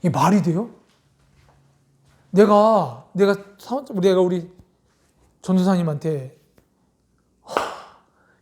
이게 말이 돼요? 내가 내가 사- 내가 우리 전도사님한테 하,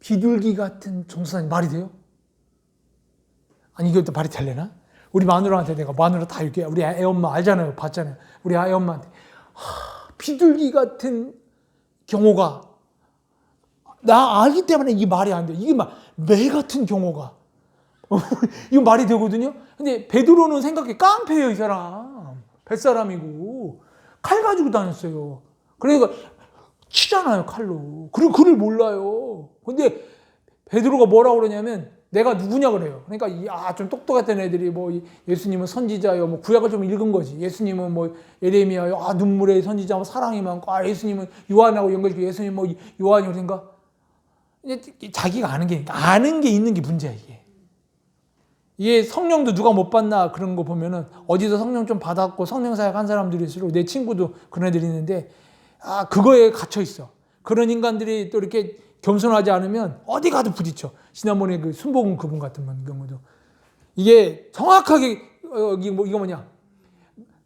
비둘기 같은 전도사님 말이 돼요? 아니 이게 또 말이 되려나? 우리 마누라한테 내가 마누라 다 이렇게 우리 애 엄마 알잖아요, 봤잖아요. 우리 애 엄마한테 하, 비둘기 같은 경호가 나 알기 때문에 이게 말이 안 돼. 이게 막 매 같은 경호가 이거 말이 되거든요. 근데 베드로는 생각해 깡패예요, 이 사람. 뱃사람이고 칼 가지고 다녔어요. 그러니까 치잖아요, 칼로. 그리고 그를 몰라요. 근데 베드로가 뭐라고 그러냐면 내가 누구냐 그래요. 그러니까 이, 아, 좀 똑똑했던 애들이 뭐 이- 예수님은 선지자요. 뭐 구약을 좀 읽은 거지. 예수님은 뭐 예레미야요. 아, 눈물의 선지자, 뭐 사랑이 많고 아, 예수님은 요한하고 연결시키고 예수님 뭐 요한이 그런가? 자기가 아는 게 아는 게 있는 게 문제야, 이게. 이게 성령도 누가 못 받나 그런 거 보면은 어디서 성령 좀 받았고 성령 사역 한 사람들일수록 내 친구도 그런 애들이 있는데 아 그거에 갇혀 있어. 그런 인간들이 또 이렇게 겸손하지 않으면 어디 가도 부딪혀. 지난번에 그 순복음 그분 같은 경우도 이게 정확하게 어, 이게 뭐 이거 뭐냐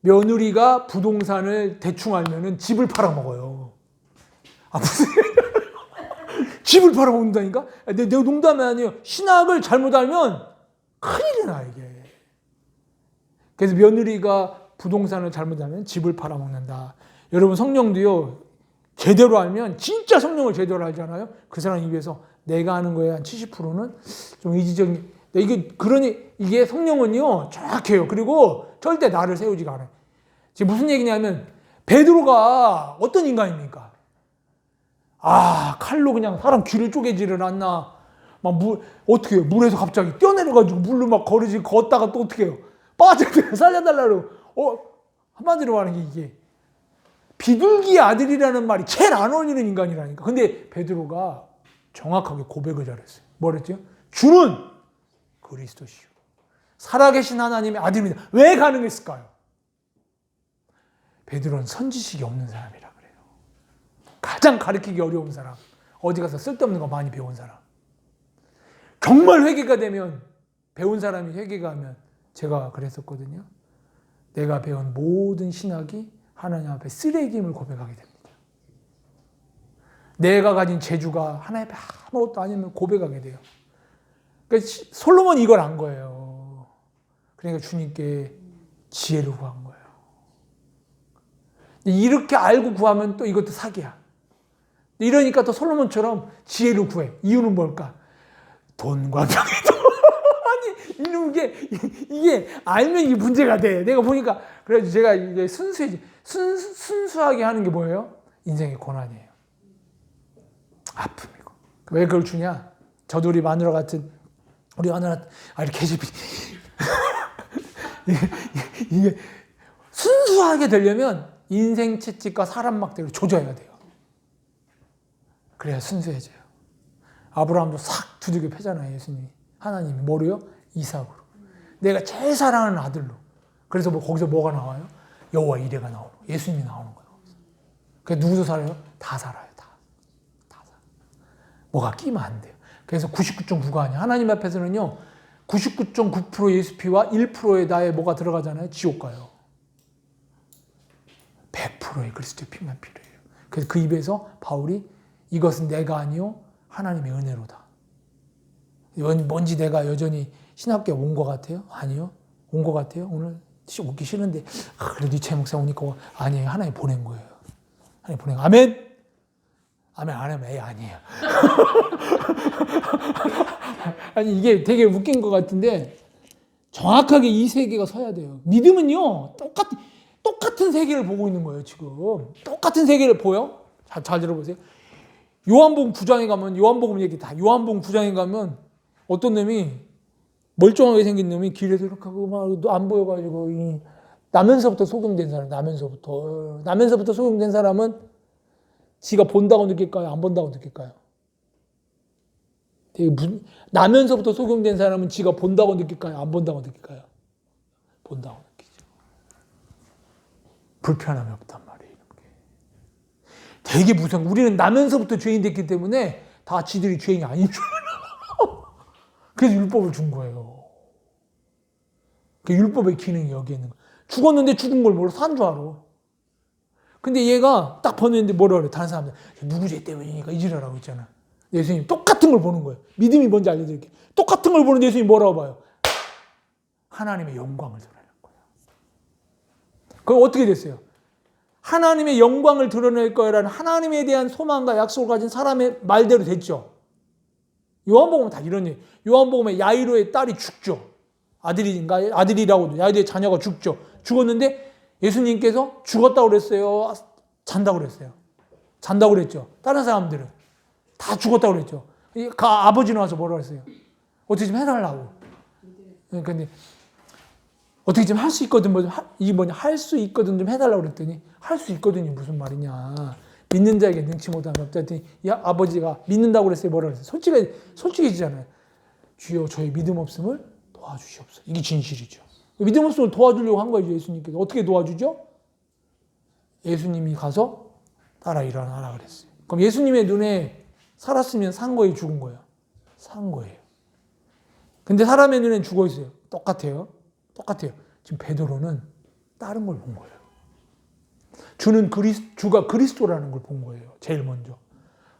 며느리가 부동산을 대충 알면은 집을 팔아먹어요. 아 무슨 집을 팔아먹는다니까? 내, 내 농담이 아니에요. 신학을 잘못 알면 큰일이 나 이게. 그래서 며느리가 부동산을 잘못 알면 집을 팔아먹는다. 여러분 성령도요 제대로 알면 진짜 성령을 제대로 알잖아요. 그 사람 입에서 내가 아는 거에 한 70%는 좀 의지적인. 네, 이게 그러니 이게 성령은요 정확해요. 그리고 절대 나를 세우지가 않아요. 지금 무슨 얘기냐면 베드로가 어떤 인간입니까? 아 칼로 그냥 사람 귀를 쪼개지를 않나. 막 물 어떻게 해요? 물에서 갑자기 뛰어내려가지고 물로 막 거르지 걷다가 또 어떻게 해요? 빠져들어 살려달라고. 어 한마디로 말하는 게 이게 비둘기 아들이라는 말이 제일 안 어울리는 인간이라니까. 근데 베드로가 정확하게 고백을 잘했어요. 뭐랬죠? 주는 그리스도시요. 살아계신 하나님의 아들입니다. 왜 가능했을까요? 베드로는 선지식이 없는 사람이라 그래요. 가장 가르치기 어려운 사람. 어디 가서 쓸데없는 거 많이 배운 사람. 정말 회개가 되면 배운 사람이 회개가 하면 제가 그랬었거든요. 내가 배운 모든 신학이 하나님 앞에 쓰레기임을 고백하게 됩니다. 내가 가진 재주가 하나님 앞에 아무것도 아니면 고백하게 돼요. 그러니까 시- 솔로몬이 이걸 안 거예요. 그러니까 주님께 지혜를 구한 거예요. 이렇게 알고 구하면 또 이것도 사기야. 이러니까 또 솔로몬처럼 지혜를 구해. 이유는 뭘까? 돈과 명예도. 아니, 이런 게, 이게 알면 이게 문제가 돼. 내가 보니까, 그래서 제가 이게 순수해지. 순, 순수하게 하는 게 뭐예요? 인생의 고난이에요. 아픔이고. 왜 그걸 주냐? 저도 우리 마누라 같은, 우리 마누라, 아, 이렇게 해주비. 이게, 이게 순수하게 되려면 인생 채찍과 사람 막대를 조져야 돼요. 그래야 순수해져요. 아브라함도 싹 두들겨 패잖아요, 예수님이. 하나님이 뭐로요? 이삭으로. 내가 제일 사랑하는 아들로. 그래서 뭐 거기서 뭐가 나와요? 여호와 이레가 나오는 거. 예수님이 나오는 거예요. 그 누구도 살아요? 다 살아요, 다. 다 살아. 뭐가 끼면 안 돼요. 그래서 99.9가 아니야. 하나님 앞에서는요, 99.9% 예수 피와 1%의 나의 뭐가 들어가잖아요. 지옥 가요. 100%의 그리스도의 피만 필요해요. 그래서 그 입에서 바울이 이것은 내가 아니요 하나님의 은혜로다. 뭔- 뭔지 내가 여전히 신학교에 온것 같아요? 아니요. 온 것 같아요? 오늘 오기 싫은데 아, 그래도 이채 목사 오니까 아니에요. 하나님 보낸 거예요. 하나님 보낸 거. 아멘. 아멘 안 하면 에 아니에요. 아니 이게 되게 웃긴 것 같은데 정확하게 이 세계가 서야 돼요. 믿음은요 똑같 똑같은 세계를 보고 있는 거예요 지금 똑같은 세계를 보여? 잘, 잘 들어보세요. 요한복음 9장에 가면 요한복음 얘기 다 요한복음 9장에 가면 어떤 놈이 멀쩡하게 생긴 놈이 길에서 이렇게 하고 막 안 보여가지고 이 나면서부터 속용된 사람 나면서부터 나면서부터 속용된 사람은 지가 본다고 느낄까요? 안 본다고 느낄까요? 되게 무, 나면서부터 속용된 사람은 지가 본다고 느낄까요? 안 본다고 느낄까요? 본다고 느끼죠. 불편함이 없단 말이에요. 되게 무서운 거. 우리는 나면서부터 죄인 됐기 때문에 다 지들이 죄인이 아닌 줄. 그래서 율법을 준 거예요. 그 율법의 기능이 여기 있는 거야. 죽었는데 죽은 걸 몰라 산줄 알아. 근데 얘가 딱 보는데 뭐라 그래? 다른 사람들 누구 죄 때문이니까 이지랄하고 있잖아. 예수님 똑같은 걸 보는 거예요. 믿음이 뭔지 알려드릴게요. 똑같은 걸 보는데 예수님 뭐라고 봐요? 하나님의 영광을 드러내는 거예요. 그럼 어떻게 됐어요? 하나님의 영광을 드러낼 거라는 하나님에 대한 소망과 약속을 가진 사람의 말대로 됐죠. 요한복음은 다 이런 얘기. 요한복음에 야이로의 딸이 죽죠. 아들인가 아들이라고도 야이로의 자녀가 죽죠. 죽었는데 예수님께서 죽었다고 그랬어요. 잔다고 그랬어요. 잔다고 그랬죠. 다른 사람들은 다 죽었다고 그랬죠. 그 아버지는 와서 뭐라 그랬어요? 어떻게 좀 해달라고. 근데 어떻게 좀 할 수 있거든 뭐 이게 뭐냐 할 수 있거든 좀 해달라고 그랬더니 할 수 있거든이 무슨 말이냐 믿는 자에게 능치 없다 했더니 이 아버지가 믿는다고 그랬어요. 뭐라 그랬어요? 솔직히 솔직해지잖아요 주여 저의 믿음 없음을 도와주시옵소서. 이게 진실이죠. 믿음 없음을 도와주려고 한 거예요 예수님께서. 어떻게 도와주죠? 예수님이 가서 따라 일어나라 그랬어요. 그럼 예수님의 눈에 살았으면 산 거예요 죽은 거예요? 산 거예요. 근데 사람의 눈엔 죽어 있어요. 똑같아요. 똑같아요. 지금 베드로는 다른 걸 본 거예요. 주는 그리스 주가 그리스도라는 걸 본 거예요. 제일 먼저.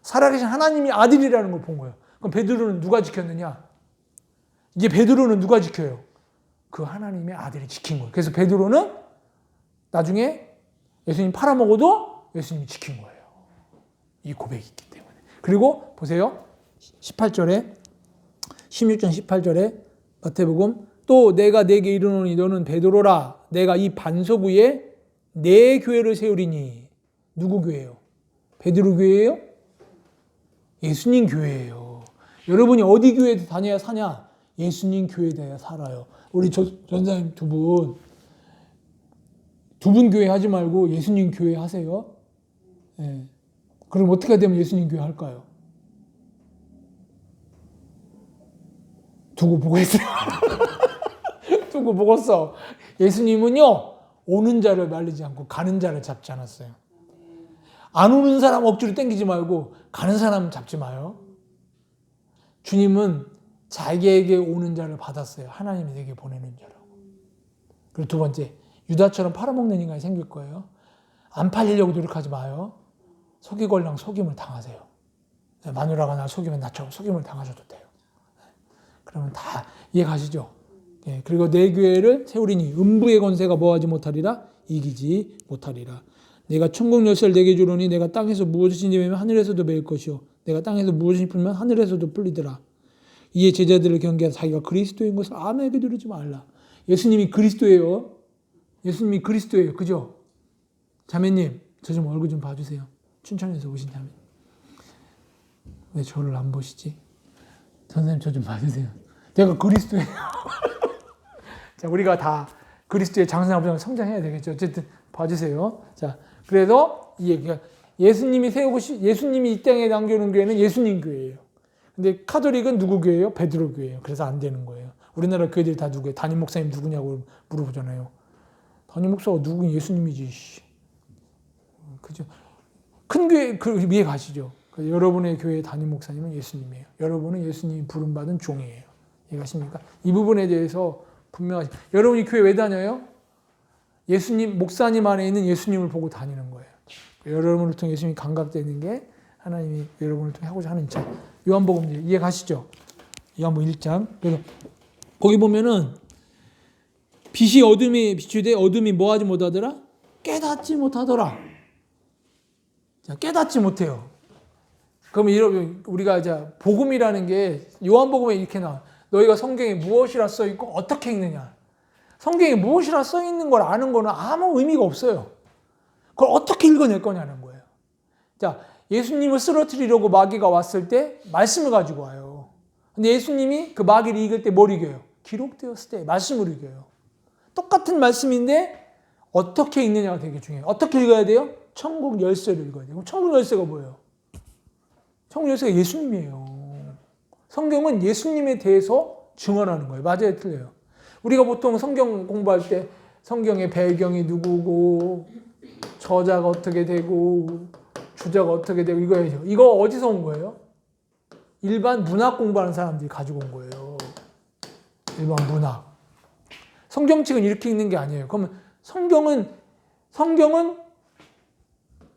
살아계신 하나님이 아들이라는 걸 본 거예요. 그럼 베드로는 누가 지켰느냐? 이제 베드로는 누가 지켜요? 그 하나님의 아들이 지킨 거예요. 그래서 베드로는 나중에 예수님 팔아먹어도 예수님이 지킨 거예요. 이 고백이 있기 때문에. 그리고 보세요. 18절에 16장 18절에 마태복음 또 내가 내게 이르노니 너는 베드로라 내가 이 반석 위에 내 교회를 세우리니 누구 교회예요? 베드로 교회예요? 예수님 교회예요. 여러분이 어디 교회 다녀야 사냐? 예수님 교회에 다녀야 살아요. 우리 전사님 두 분, 두 분 교회 하지 말고 예수님 교회 하세요. 네. 그럼 어떻게 되면 예수님 교회 할까요? 두고 보고 있어요. 두고 보고서 예수님은요 오는 자를 말리지 않고 가는 자를 잡지 않았어요. 안 오는 사람 억지로 땡기지 말고 가는 사람 잡지 마요. 주님은 자기에게 오는 자를 받았어요. 하나님이 내게 보내는 자라고. 그리고 두 번째 유다처럼 팔아먹는 인간이 생길 거예요. 안 팔리려고 노력하지 마요. 속이걸랑 속임을 당하세요. 마누라가 날 속이면 나처럼 속임을 당하셔도 돼요. 그러면 다 이해 가시죠? 예, 그리고 내 교회를 세우리니 음부의 권세가 뭐하지 못하리라 이기지 못하리라. 내가 천국 열쇠를 내게 주노니 내가 땅에서 무엇이든지 매면 하늘에서도 매일 것이요 내가 땅에서 무엇이든지 풀면 하늘에서도 풀리더라. 이에 제자들을 경계하여 자기가 그리스도인 것을 아무에게 두르지 말라. 예수님이 그리스도예요. 예수님이 그리스도예요. 그죠? 자매님, 저 좀 얼굴 좀 봐주세요. 춘천에서 오신 자매. 왜 저를 안 보시지? 선생님 저 좀 봐주세요. 내가 그리스도예요. 자, 우리가 다 그리스도의 장성하고 성장해야 되겠죠. 어쨌든 봐주세요. 자, 그래서 이 얘기가 예수님이 세우고 시, 예수님이 이 땅에 남겨놓은 교회는 예수님 교회예요. 근데 카톨릭은 누구 교회예요? 베드로 교회예요. 그래서 안 되는 거예요. 우리나라 교회들이 다 누구예요? 담임 목사님 누구냐고 물어보잖아요. 담임 목사가 누구 예수님이지. 그죠? 큰 교회 그 위에 가시죠. 여러분의 교회 담임 목사님은 예수님이에요. 여러분은 예수님이 부름받은 종이에요. 이해가십니까? 이 부분에 대해서 분명하지. 여러분이 교회 왜 다녀요? 예수님, 목사님 안에 있는 예수님을 보고 다니는 거예요. 여러분을 통해 예수님이 감각되는 게 하나님이 여러분을 통해 하고자 하는 자. 요한복음 이해 가시죠? 요한복음 1장. 그래서 거기 보면은 빛이 어둠에 비추되 어둠이 뭐 하지 못하더라? 깨닫지 못하더라. 자, 깨닫지 못해요. 그러면 이런 우리가 이제 복음이라는 게 요한복음에 이렇게 나와. 너희가 성경에 무엇이라 써 있고 어떻게 읽느냐. 성경에 무엇이라 써 있는 걸 아는 거는 아무 의미가 없어요. 그걸 어떻게 읽어낼 거냐는 거예요. 자, 예수님을 쓰러뜨리려고 마귀가 왔을 때 말씀을 가지고 와요. 근데 예수님이 그 마귀를 이길 때 뭘 이겨요? 기록되었을 때 말씀을 이겨요. 똑같은 말씀인데 어떻게 읽느냐가 되게 중요해요. 어떻게 읽어야 돼요? 천국 열쇠를 읽어야 돼요. 천국 열쇠가 뭐예요? 천국 열쇠가 예수님이에요. 성경은 예수님에 대해서 증언하는 거예요. 맞아요, 틀려요. 우리가 보통 성경 공부할 때 성경의 배경이 누구고 저자가 어떻게 되고 주자가 어떻게 되고 이거예요. 이거 어디서 온 거예요? 일반 문학 공부하는 사람들이 가지고 온 거예요. 일반 문학. 성경책은 이렇게 읽는 게 아니에요. 그러면 성경은 성경은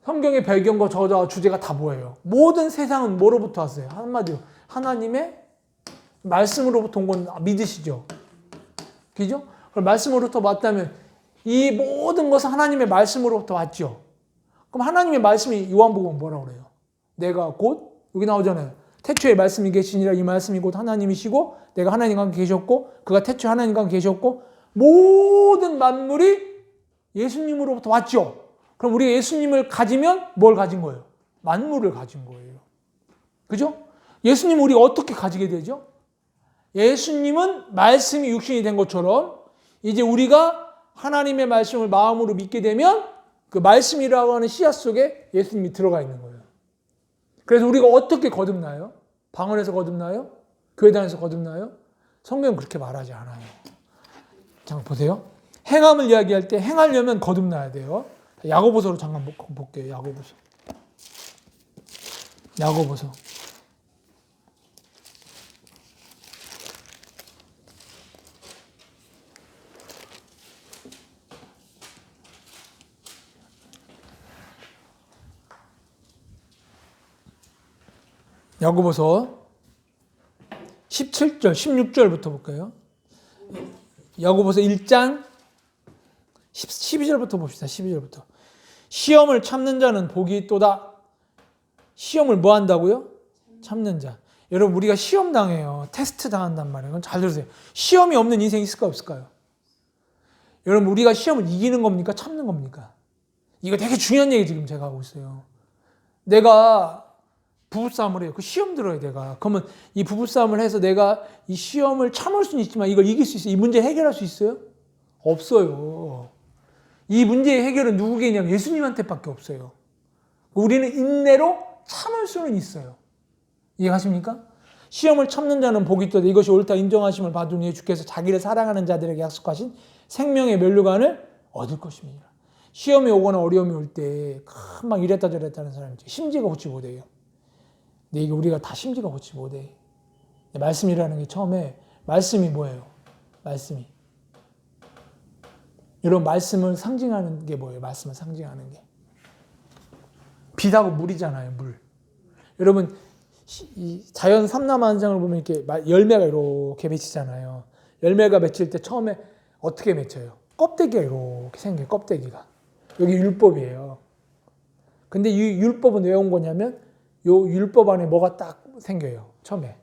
성경의 배경과 저자 주제가 다 뭐예요? 모든 세상은 뭐로부터 왔어요? 한마디로 하나님의 말씀으로부터 온 건 믿으시죠? 그죠? 그럼 말씀으로부터 왔다면 이 모든 것은 하나님의 말씀으로부터 왔죠. 그럼 하나님의 말씀이 요한복음 뭐라고 그래요? 내가 곧 여기 나오잖아요. 태초에 말씀이 계시니라 이 말씀이 곧 하나님이시고 내가 하나님과 계셨고 그가 태초에 하나님과 계셨고 모든 만물이 예수님으로부터 왔죠. 그럼 우리가 예수님을 가지면 뭘 가진 거예요? 만물을 가진 거예요. 그죠? 예수님 우리가 어떻게 가지게 되죠? 예수님은 말씀이 육신이 된 것처럼 이제 우리가 하나님의 말씀을 마음으로 믿게 되면 그 말씀이라고 하는 씨앗 속에 예수님이 들어가 있는 거예요. 그래서 우리가 어떻게 거듭나요? 방언에서 거듭나요? 교회당에서 거듭나요? 성경은 그렇게 말하지 않아요. 잠깐 보세요. 행함을 이야기할 때 행하려면 거듭나야 돼요. 야고보서로 잠깐 볼- 볼게요. 야고보서. 야고보서. 야고보서 17절, 16절부터 볼까요? 야고보서 1장 12절부터 봅시다. 12절부터. 시험을 참는 자는 복이 있도다. 시험을 뭐 한다고요? 참는 자. 여러분 우리가 시험 당해요. 테스트 당한단 말이에요. 잘 들으세요. 시험이 없는 인생 있을까 없을까요? 여러분 우리가 시험을 이기는 겁니까? 참는 겁니까? 이거 되게 중요한 얘기 지금 제가 하고 있어요. 내가 부부싸움을 해요. 그 시험 들어요, 내가. 그러면 이 부부싸움을 해서 내가 이 시험을 참을 수는 있지만 이걸 이길 수 있어요? 이 문제 해결할 수 있어요? 없어요. 이 문제의 해결은 누구게냐면 예수님한테밖에 없어요. 우리는 인내로 참을 수는 있어요. 이해가십니까? 시험을 참는 자는 복이 있도다. 이것이 옳다 인정하심을 후에 주께서 자기를 사랑하는 자들에게 약속하신 생명의 면류관을 얻을 것입니다. 시험이 오거나 어려움이 올때막 이랬다 저랬다 하는 사람이. 심지가 고치 못해요. 근데 이게 우리가 다 심지가 고치 못해. 말씀이라는 게 처음에 말씀이 뭐예요? 말씀이. 여러분 말씀을 상징하는 게 뭐예요? 말씀을 상징하는 게. 빛하고 물이잖아요, 물. 여러분 자연 삼라만장을 보면 이렇게 마- 열매가 이렇게 맺히잖아요. 열매가 맺힐 때 처음에 어떻게 맺혀요? 껍데기가 이렇게 생겨요, 껍데기가. 여기 율법이에요. 근데 이 율법은 왜 온 거냐면 요 율법 안에 뭐가 딱 생겨요. 처음에